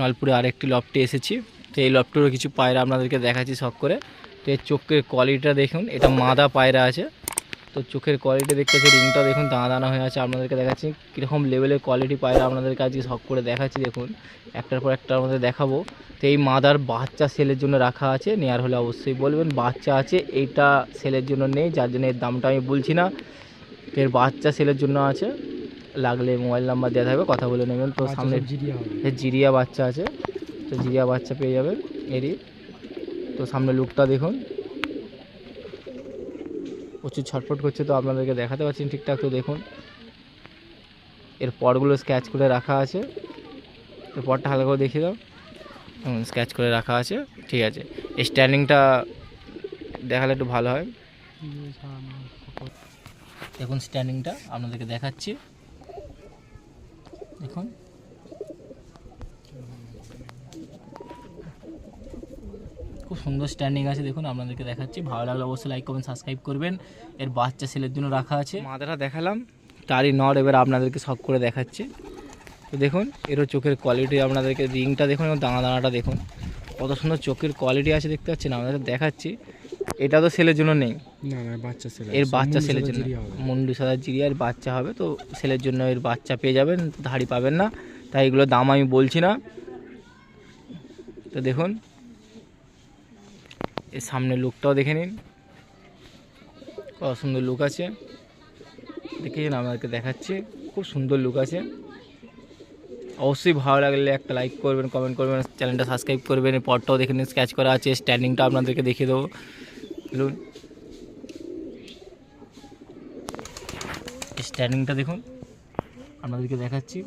নলপুরে আরেকটি লফটে এসেছি। তো এই লফটেরও কিছু পায়রা আপনাদেরকে দেখাচ্ছি শখ করে। তো এর চোখের কোয়ালিটিটা দেখুন, এটা মাদা পায়রা আছে। তো চোখের কোয়ালিটি দেখতে পাচ্ছি রিংটা দেখুন দানা দানা হয়ে আছে, আপনাদেরকে দেখাচ্ছি কীরকম লেভেলের কোয়ালিটি পায়রা আপনাদেরকে আজকে শখ করে দেখাচ্ছি, দেখুন। একটার পর একটা আমাদের দেখাবো। তো এই মাদার বাচ্চা সেলের জন্য রাখা আছে, নেয়ার হলে অবশ্যই বলবেন। বাচ্চা আছে, এইটা সেলের জন্য নেই, যার জন্য এর দামটা আমি বলছি না। এর বাচ্চা সেলের জন্য আছে। লাগলে মোবাইল নাম্বার দেওয়া থাকবে কথা বলে নেবেন। তো সামনে জিরিয়া জিরিয়া বাচ্চা আছে। তো জিরিয়া বাচ্চা পেয়ে যাবেন এরই। তো সামনে লুকটা দেখুন। প্রচুর ছটফট করছে তো আপনাদেরকে দেখাতে পারছেন ঠিকঠাক। তো দেখুন এর পরগুলো স্ক্যাচ করে রাখা আছে। তো পরটা হালকা করে দেখিয়ে দাও। স্ক্যাচ করে রাখা আছে ঠিক আছে। এই স্ট্যান্ডিংটা দেখালে একটু ভালো হয়। দেখুন স্ট্যান্ডিংটা আপনাদেরকে দেখাচ্ছি। দেখুন খুব সুন্দর স্ট্যান্ডিং আছে দেখুন আপনাদেরকে দেখাচ্ছি। ভালো লাগলে অবশ্যই লাইক করবেন সাবস্ক্রাইব করবেন। এর বাচ্চা ছেলের জন্য রাখা আছে। মাদাটা দেখালাম তারই নর এবার আপনাদেরকে শখ করে দেখাচ্ছে। তো দেখুন এরও চোখের কোয়ালিটি আপনাদেরকে রিংটা দেখুন এবং দানা দানাটা দেখুন। কত সুন্দর চোখের কোয়ালিটি আছে দেখতে পাচ্ছেন? আপনাদের দেখাচ্ছি। এটা তো ছেলের জন্য নেই। না না বাচ্চা ছেলে এর বাচ্চা ছেলের জন্য। মুন্ডু সাদা জিরিয়ার বাচ্চা হবে তো ছেলের জন্য এর বাচ্চা পেয়ে যাবেন ধাড়ি পাবেন না। তাই এগুলোর দাম আমি বলছি না। তো দেখুন এর সামনে লুকটাও দেখে নিন। কত সুন্দর লুক আছে। দেখেছেন আমাদেরকে দেখাচ্ছে খুব সুন্দর লুক আছে। অবশ্যই ভালো লাগলে একটা লাইক করবেন কমেন্ট করবেন চ্যানেলটা সাবস্ক্রাইব করবেন এই পটটাও দেখে নিন স্ক্যাচ করা আছে স্ট্যান্ডিংটা আপনাদেরকে দেখিয়ে দেবো। বলুন স্ট্যান্ডিংটা দেখুন। আপনাদেরকে দেখাচ্ছি।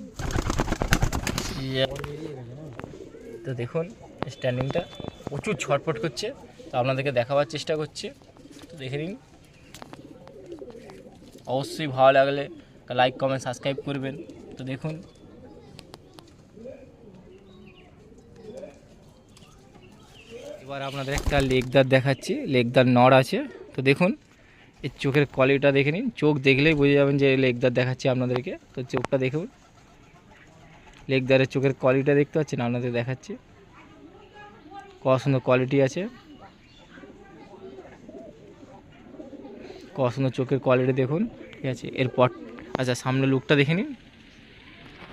তো দেখুন স্ট্যান্ডিংটা প্রচুর ছটফট করছে। তো আপনাদেরকে দেখাবার চেষ্টা করছে। তো দেখে নিন। অবশ্যই ভালো লাগলে লাইক কমেন্ট সাবস্ক্রাইব করবেন। তো দেখুন এবার আপনাদের একটা লেগদার দেখাচ্ছি। লেগদার নড় আছে। তো দেখুন এর চোখের কোয়ালিটিটা দেখে নিন। চোখ দেখলেই বুঝে যাবেন যে লেগদার দেখাচ্ছি আপনাদেরকে। তো চোখটা দেখুন। লেগদারের চোখের কোয়ালিটিটা দেখতে পাচ্ছেন আপনাদের দেখাচ্ছি। কত সুন্দর কোয়ালিটি আছে। কত সুন্দর চোখের কোয়ালিটি দেখুন। ঠিক আছে এরপর আচ্ছা সামনে লুকটা দেখে নিন।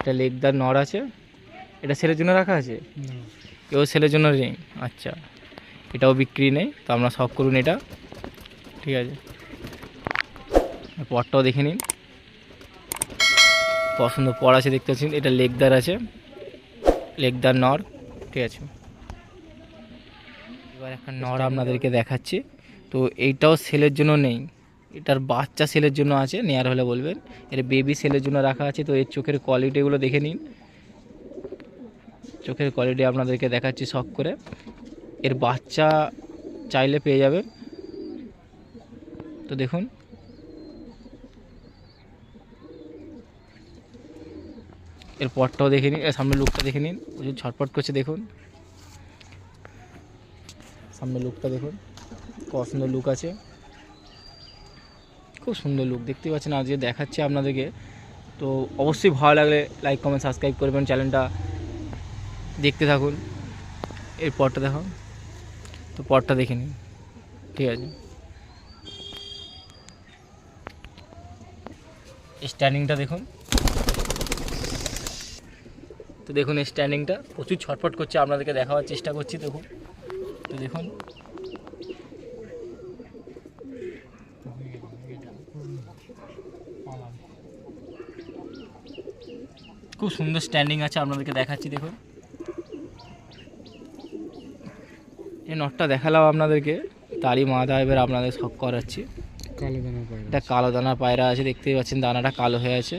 এটা লেগদার নড় আছে। এটা ছেলের জন্য রাখা আছে? কেউ ছেলের জন্য নেই? আচ্ছা। এটাও বিক্রি নেই তো আপনারা শখ করুন এটা। ঠিক আছে। আর পরটাও দেখে নিন। পছন্দ পর আছে দেখতে পাচ্ছেন এটা লেগদার আছে। লেগদার নর ঠিক আছে। এবার একটা নর আপনাদেরকে দেখাচ্ছি। তো এইটাও সেলের জন্য নেই। এটার বাচ্চা সেলের জন্য আছে নেয়ার হলে বলবেন। এর বেবি সেলের জন্য রাখা আছে তো এর চোখের কোয়ালিটিগুলো দেখে নিন। চোখের কোয়ালিটি আপনাদেরকে দেখাচ্ছি শখ করে। এর বাচ্চা চাইলে পেয়ে যাবে। তো দেখুন। এর পরটাও দেখে নিন, এর সামনে লুকটা দেখে নিন। প্রচুর ছটপট করছে, দেখুন। সামনে লুকটা দেখুন কত সুন্দর লুক আছে। খুব সুন্দর লুক দেখতে পাচ্ছেন, আজকে দেখাচ্ছি আপনাদেরকে। তো অবশ্যই ভালো লাগলে লাইক কমেন্ট সাবস্ক্রাইব করবেন চ্যানেলটা। দেখতে থাকুন। এর পরটা দেখো তো পরটা দেখে নিন। ঠিক আছে। স্ট্যান্ডিংটা দেখুন। তো দেখুন এই স্ট্যান্ডিংটা প্রচুর ছটফট করছে, আপনাদেরকে দেখাবার চেষ্টা করছি, দেখুন। তো দেখুন। খুব সুন্দর স্ট্যান্ডিং আছে, আপনাদেরকে দেখাচ্ছি, দেখুন। এই নটটা দেখালাম আপনাদেরকে। তারই মাথা এবার আপনাদের শখ করাচ্ছি। কালো দানা পায়রা এটা কালো দানার পায়রা আছে দেখতেই পাচ্ছেন দানাটা কালো হয়ে আছে।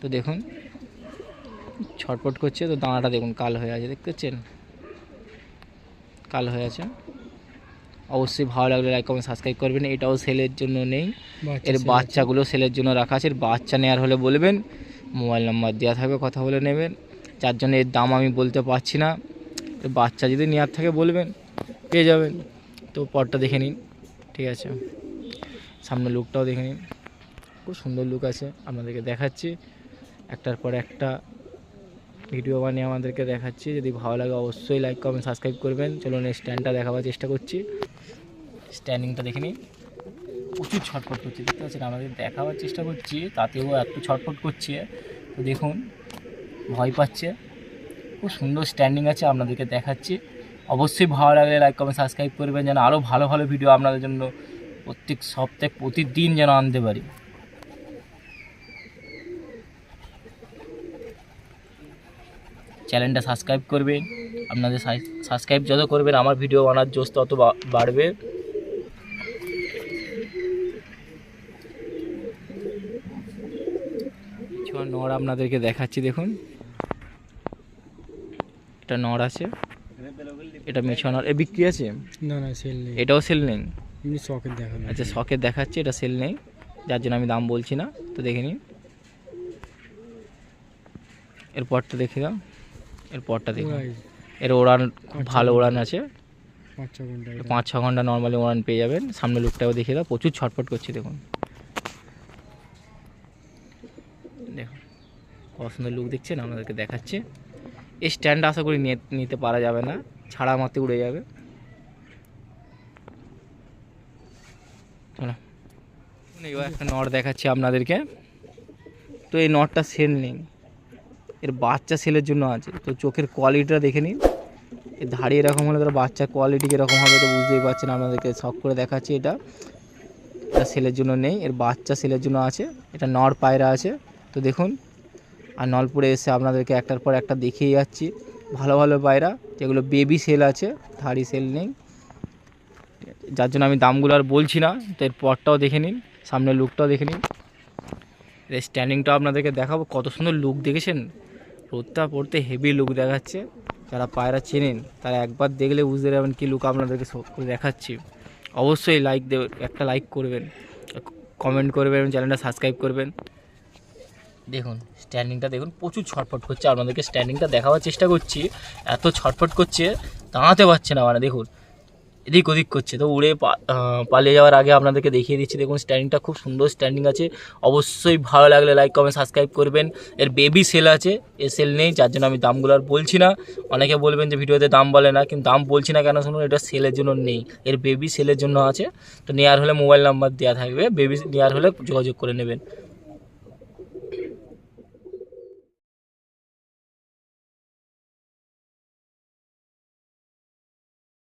তো দেখুন ছটপট করছে তো দানাটা দেখুন কালো হয়ে আছে দেখতে পাচ্ছেন? কালো হয়ে আছে। অবশ্যই ভালো লাগলে লাইক কমেন্ট সাবস্ক্রাইব করবেন। এটাও সেলের জন্য নেই। এর বাচ্চাগুলো সেলের জন্য রাখা আছে। এর বাচ্চা নেওয়ার হলে বলবেন মোবাইল নাম্বার দেওয়া থাকবে কথা বলে নেবেন। যার জন্য এর দাম আমি বলতে পারছি না। এর বাচ্চা যদি নেওয়ার থাকে বলবেন, পেয়ে যাবেন। তো পরটা দেখে নিন, ঠিক আছে। সামনে লুকটাও দেখে নিন। খুব সুন্দর লুক আছে, আপনাদেরকে দেখাচ্ছি। একটার পর একটা ভিডিও বানিয়ে আমাদেরকে দেখাচ্ছি। যদি ভালো লাগে অবশ্যই লাইক কমেন্ট সাবস্ক্রাইব করবেন। চলুন এই স্ট্যান্ডটা দেখাবার চেষ্টা করছি। স্ট্যান্ডিংটা দেখে নিন। প্রচুর ছটফট করছে, দেখতে পাচ্ছেন? আমাদের দেখাবার চেষ্টা করছি, তাতেও এত ছটফট করছে। তো দেখুন, ভয় পাচ্ছে। খুব সুন্দর স্ট্যান্ডিং আছে আপনাদেরকে দেখাচ্ছি। অবশ্যই ভালো লাগলে লাইক কমেন্ট সাবস্ক্রাইব করবেন যেন আরও ভালো ভালো ভিডিও আপনাদের জন্য প্রত্যেক সপ্তাহে প্রতিদিন যেন আনতে পারি। চ্যানেলটা সাবস্ক্রাইব করবেন, আপনাদের সাবস্ক্রাইব যত করবেন, আমার ভিডিও বানার জোশ তত বাড়বে। নড় আপনাদেরকে দেখাচ্ছি দেখুন। এটা নর আছে। এটা মেছো নড় এ বিক্রি আছে? না না সেল নেই। এটাও সেল নেই? এমনি শখের দেখানো আচ্ছা শখের দেখাচ্ছে এটা সেল নেই। যার জন্য আমি দাম বলছি না তো দেখে নিন। এরপরটা দেখে দাও। এরপরটা দেখুন ওরাই এর ওড়ান খুব ভালো ওড়ান আছে। পাঁচ ছ ঘণ্টা পাঁচ ছ ঘণ্টা নর্মালি ওড়ান পেয়ে যাবেন। সামনে লুকটাও দেখে দাও। প্রচুর ছটফট করছে দেখুন। দেখুন। কত সুন্দর লুক দেখছেন? আপনাদেরকে দেখাচ্ছে। স্ট্যান্ড আশা করি নিতে পারা যাবে না। ছাড়া মারতে উড়ে যাবে। চলো। একটা নট দেখাচ্ছি আপনাদেরকে। তো এই নটটা সেল নেই। এর বাচ্চা সেলের জন্য আছে। তো চোখের কোয়ালিটিটা দেখে নিন। এর ধাড়ি এরকম হলে তার বাচ্চার কোয়ালিটি কীরকম হবে তো বুঝতেই পারছেন আপনাদেরকে। শখ করে দেখাচ্ছি এটা। এটা সেলের জন্য নেই। এর বাচ্চা সেলের জন্য আছে। এটা নর পায়রা আছে। তো দেখুন আর নলপুরে এসে আপনাদেরকে একটার পর একটা দেখিয়ে যাচ্ছি। ভালো ভালো পায়রা, যেগুলো বেবি সেল আছে, ধাড়ি সেল নেই। যার জন্য আমি দামগুলো আর বলছি না তো এর পরটাও দেখে নিন, সামনের লুকটাও দেখে নিন। এর স্ট্যান্ডিংটাও আপনাদেরকে দেখাবো, কত সুন্দর লুক দেখেছেন? রোদটা পড়তে হেভি লুক দেখাচ্ছে। যারা পায়রা চেনেন, তারা একবার দেখলে বুঝতে পারবেন কী লুক আপনাদেরকে দেখাচ্ছি। অবশ্যই লাইক দেবেন একটা লাইক করবেন। কমেন্ট করবেন চ্যানেলটা সাবস্ক্রাইব করবেন। দেখুন স্ট্যান্ডিংটা দেখুন, প্রচুর ছটফট করছে। আপনাদেরকে স্ট্যান্ডিংটা দেখাবার চেষ্টা করছি। এত ছটফট করছে, দাঁড়াতে পারছে না মানে দেখুন। এদিক ওদিক করছে। তো উড়ে পালিয়ে যাওয়ার আগে আপনাদেরকে দেখিয়ে দিচ্ছি, দেখুন স্ট্যান্ডিংটা খুব সুন্দর স্ট্যান্ডিং আছে। অবশ্যই ভালো লাগলে লাইক কমেন্ট সাবস্ক্রাইব করবেন। এর বেবি সেল আছে। এ সেল নেই, যার জন্য আমি দামগুলো আর বলছি না। অনেকে বলবেন যে ভিডিওতে দাম বলে না, কিন্তু দাম বলছি না কেন শুনুন, এটা সেলের জন্য নেই। এর বেবি সেলের জন্য আছে। তো নেওয়ার হলে মোবাইল নাম্বার দেওয়া থাকবে। বেবি নেওয়ার হলে যোগাযোগ করে নেবেন।